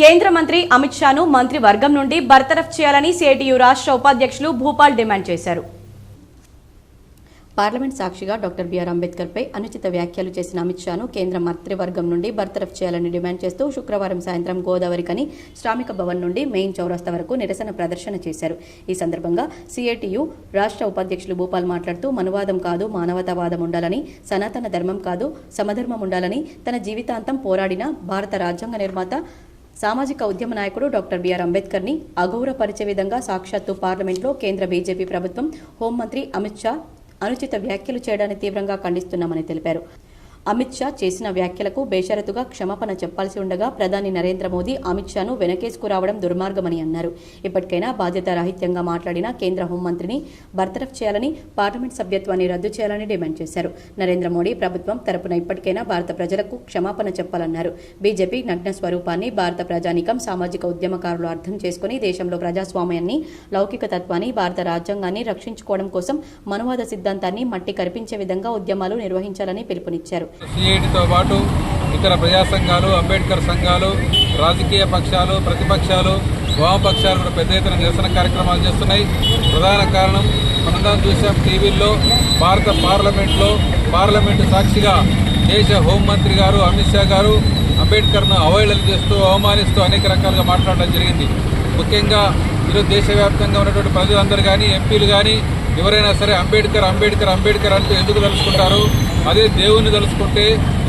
కేంద్ర మంత్రి అమిత్ షాను మంత్రి వర్గం నుండి బర్తరఫ్ చేయాలని సిఐటియు రాష్ట్ర ఉపాధ్యక్షులు భూపాల్ డిమాండ్ చేశారు. పార్లమెంట్ సాక్షిగా డాక్టర్ బిఆర్ అంబేద్కర్ పై అనుచిత వ్యాఖ్యలు చేసిన అమిత్ షాను కేంద్ర మంత్రివర్గం నుండి బర్తరఫ్ చేయాలని డిమాండ్ చేస్తూ శుక్రవారం సాయంత్రం గోదావరికని శ్రామిక భవన్ నుండి మెయిన్ చౌరస్తా వరకు నిరసన ప్రదర్శన చేశారు. ఈ సందర్భంగా సిఐటియు రాష్ట్ర ఉపాధ్యక్షులు భూపాల్ మాట్లాడుతూ మనువాదం కాదు మానవతావాదం ఉండాలని సనాతన ధర్మం కాదు సమధర్మం ఉండాలని తన జీవితాంతం పోరాడిన భారత రాజ్యాంగ నిర్మాత సామాజిక ఉద్యమ నాయకుడు డాక్టర్ బిఆర్ అంబేద్కర్ని అగౌరవపరిచే విధంగా సాక్షాత్తు పార్లమెంట్లో కేంద్ర బీజేపీ ప్రభుత్వం హోంమంత్రి అమిత్ షా అనుచిత వ్యాఖ్యలు చేయడాన్ని తీవ్రంగా ఖండిస్తున్నామని తెలిపారు. అమిత్ షా చేసిన వ్యాఖ్యలకు బేషరతుగా క్షమాపణ చెప్పాల్సి ఉండగా ప్రధాని నరేంద్ర మోదీ అమిత్ షాను వెనకేసుకురావడం దుర్మార్గమని అన్నారు. ఇప్పటికైనా బాధ్యత రాహిత్యంగా మాట్లాడిన కేంద్ర హోంమంత్రిని బర్తరఫ్ చేయాలని పార్లమెంట్ సభ్యత్వాన్ని రద్దు చేయాలని డిమాండ్ చేశారు. నరేంద్ర మోడీ ప్రభుత్వం తరపున ఇప్పటికైనా భారత ప్రజలకు క్షమాపణ చెప్పాలన్నారు. బీజేపీ నగ్న స్వరూపాన్ని భారత ప్రజానీకం సామాజిక ఉద్యమకారులు అర్థం చేసుకుని దేశంలో ప్రజాస్వామ్యాన్ని లౌకిక తత్వాన్ని భారత రాజ్యాంగాన్ని రక్షించుకోవడం కోసం మనువాద సిద్ధాంతాన్ని మట్టి కరిపించే విధంగా ఉద్యమాలు నిర్వహించాలని పిలుపునిచ్చారు. సిఐటితో పాటు ఇతర ప్రజా సంఘాలు అంబేద్కర్ సంఘాలు రాజకీయ పక్షాలు ప్రతిపక్షాలు వామపక్షాలు కూడా పెద్ద ఎత్తున నిరసన కార్యక్రమాలు చేస్తున్నాయి. ప్రధాన కారణం మనందరం చూసాం టీవీల్లో భారత పార్లమెంట్లో పార్లమెంటు సాక్షిగా దేశ హోంమంత్రి గారు అమిత్ షా గారు అంబేద్కర్ను అవహేళన చేస్తూ అవమానిస్తూ అనేక రకాలుగా మాట్లాడడం జరిగింది. ముఖ్యంగా ఈరోజు దేశవ్యాప్తంగా ఉన్నటువంటి ప్రజలందరూ కానీ ఎంపీలు కానీ ఎవరైనా సరే అంబేద్కర్ అంబేద్కర్ అంబేద్కర్ అంటూ ఎందుకు తలుచుకుంటారు? అదే దేవుణ్ణి తలుచుకుంటే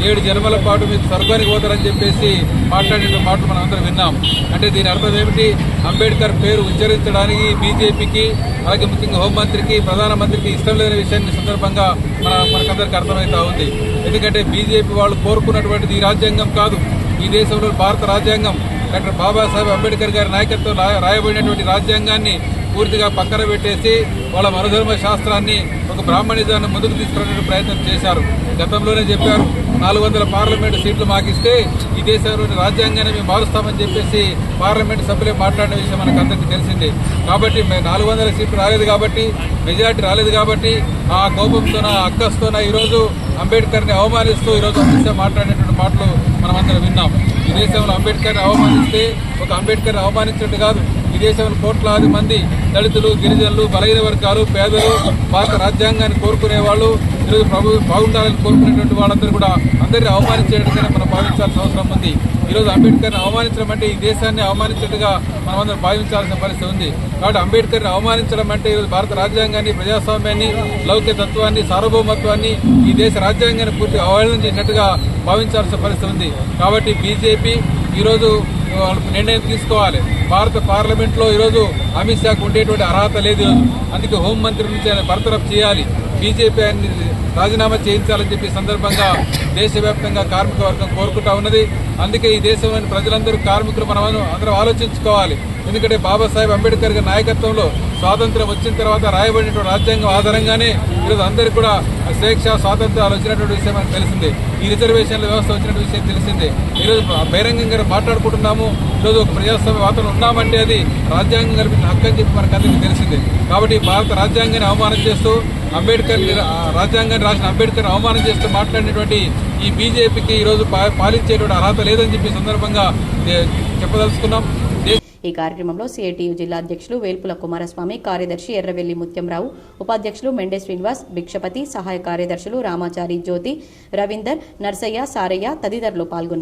ఏడు జన్మల పాటు మీకు స్వర్గానికి పోతారని చెప్పేసి మాట్లాడిన మాటలు మనం అందరం విన్నాం. అంటే దీని అర్థం ఏమిటి? అంబేద్కర్ పేరు ఉచ్చరించడానికి బీజేపీకి అలాగే ముఖ్యంగా హోంమంత్రికి ప్రధానమంత్రికి ఇష్టం లేని విషయాన్ని సందర్భంగా మన మనకందరికి అర్థమవుతా ఉంది. ఎందుకంటే బీజేపీ వాళ్ళు కోరుకున్నటువంటిది ఈ రాజ్యాంగం కాదు. ఈ దేశంలో భారత రాజ్యాంగం. డాక్టర్ బాబాసాహెబ్ అంబేద్కర్ గారి నాయకత్వం రాయబడినటువంటి రాజ్యాంగాన్ని పూర్తిగా పక్కన పెట్టేసి వాళ్ళ మనధర్మ శాస్త్రాన్ని ఒక బ్రాహ్మణిజాన్ని ముందుకు తీసుకురావడానికి ప్రయత్నం చేశారు. గతంలోనే చెప్పారు నాలుగు వందల పార్లమెంటు సీట్లు మాకిస్తే ఈ దేశంలోని రాజ్యాంగాన్ని మేము మారుస్తామని చెప్పేసి పార్లమెంటు సభ్యులే మాట్లాడిన విషయం మనకు అందరికీ తెలిసిందే. కాబట్టి నాలుగు వందల సీట్లు రాలేదు కాబట్టి మెజార్టీ రాలేదు కాబట్టి ఆ కోపంతోన అక్కస్తోన ఈరోజు అంబేద్కర్ని అవమానిస్తూ ఈరోజు అమిత్ షా మాట్లాడినటువంటి మాటలు మనమందరం విన్నాం. ఈ దేశంలో అంబేద్కర్ని అవమానిస్తే ఒక అంబేద్కర్ని అవమానించినట్టు కాదు. ఈ దేశంలో కోట్లాది మంది దళితులు గిరిజనులు బలహీన వర్గాలు పేదలు భారత రాజ్యాంగాన్ని కోరుకునే వాళ్ళు ఈరోజు ప్రభు బాగుండాలని కోరుకునేటువంటి వాళ్ళందరూ కూడా అందరినీ అవమానించేట్టుగానే మనం భావించాల్సిన అవసరం ఉంది. ఈరోజు అంబేద్కర్ని అవమానించడం అంటే ఈ దేశాన్ని అవమానించినట్టుగా మనమందరం భావించాల్సిన పరిస్థితి ఉంది. కాబట్టి అంబేద్కర్ని అవమానించడం అంటే ఈరోజు భారత రాజ్యాంగాన్ని ప్రజాస్వామ్యాన్ని లౌక్య తత్వాన్ని సార్వభౌమత్వాన్ని ఈ దేశ రాజ్యాంగాన్ని పూర్తిగా అవహేళన చేసినట్టుగా భావించాల్సిన పరిస్థితి ఉంది. కాబట్టి బీజేపీ ఈరోజు నిర్ణయం తీసుకోవాలి. భారత పార్లమెంట్లో ఈరోజు అమిత్ షాకు ఉండేటువంటి అర్హత లేదు ఈరోజు. అందుకే హోంమంత్రి నుంచి ఆయన బర్తరఫ్ చేయాలి. బీజేపీ ఆయన రాజీనామా చేయించాలని చెప్పి సందర్భంగా దేశవ్యాప్తంగా కార్మిక వర్గం కోరుకుంటా ఉన్నది. అందుకే ఈ దేశంలోని ప్రజలందరూ కార్మికులు మనం అందరం ఆలోచించుకోవాలి. ఎందుకంటే బాబాసాహెబ్ అంబేద్కర్ గారి నాయకత్వంలో స్వాతంత్రం వచ్చిన తర్వాత రాయబడినటువంటి రాజ్యాంగం ఆధారంగానే ఈరోజు అందరికీ కూడా స్వేచ్ఛ స్వాతంత్రాలు వచ్చినటువంటి విషయం మనకు తెలిసిందే. ఈ రిజర్వేషన్ల వ్యవస్థ వచ్చినటువంటి విషయం తెలిసిందే. ఈరోజు బహిరంగంగా మాట్లాడుకుంటున్నాము. ఈరోజు ఒక ప్రజాస్వామ్య వాతావరణం ఉన్నామంటే అది రాజ్యాంగం కల్పించిన హక్కు అని చెప్పి మనకు అందరికీ తెలిసింది. కాబట్టి భారత రాజ్యాంగాన్ని అవమానం చేస్తూ అంబేద్కర్ రాజ్యాంగాన్ని రాసిన అంబేద్కర్ అవమానం చేస్తూ మాట్లాడినటువంటి ఈ బీజేపీకి ఈరోజు పాలించేటువంటి అర్హత లేదని చెప్పి సందర్భంగా చెప్పదలుచుకున్నాం. ఈ కార్యక్రమంలో సిఐటియు జిల్లా అధ్యక్షులు వేల్పుల కుమారస్వామి కార్యదర్శి ఎర్రవెల్లి ముత్యంరావు ఉపాధ్యక్షులు మెండే శ్రీనివాస్ భిక్షపతి సహాయ కార్యదర్శులు రామాచారి జ్యోతి రవీందర్ నర్సయ్య సారయ్య తదితరులు పాల్గొన్నారు.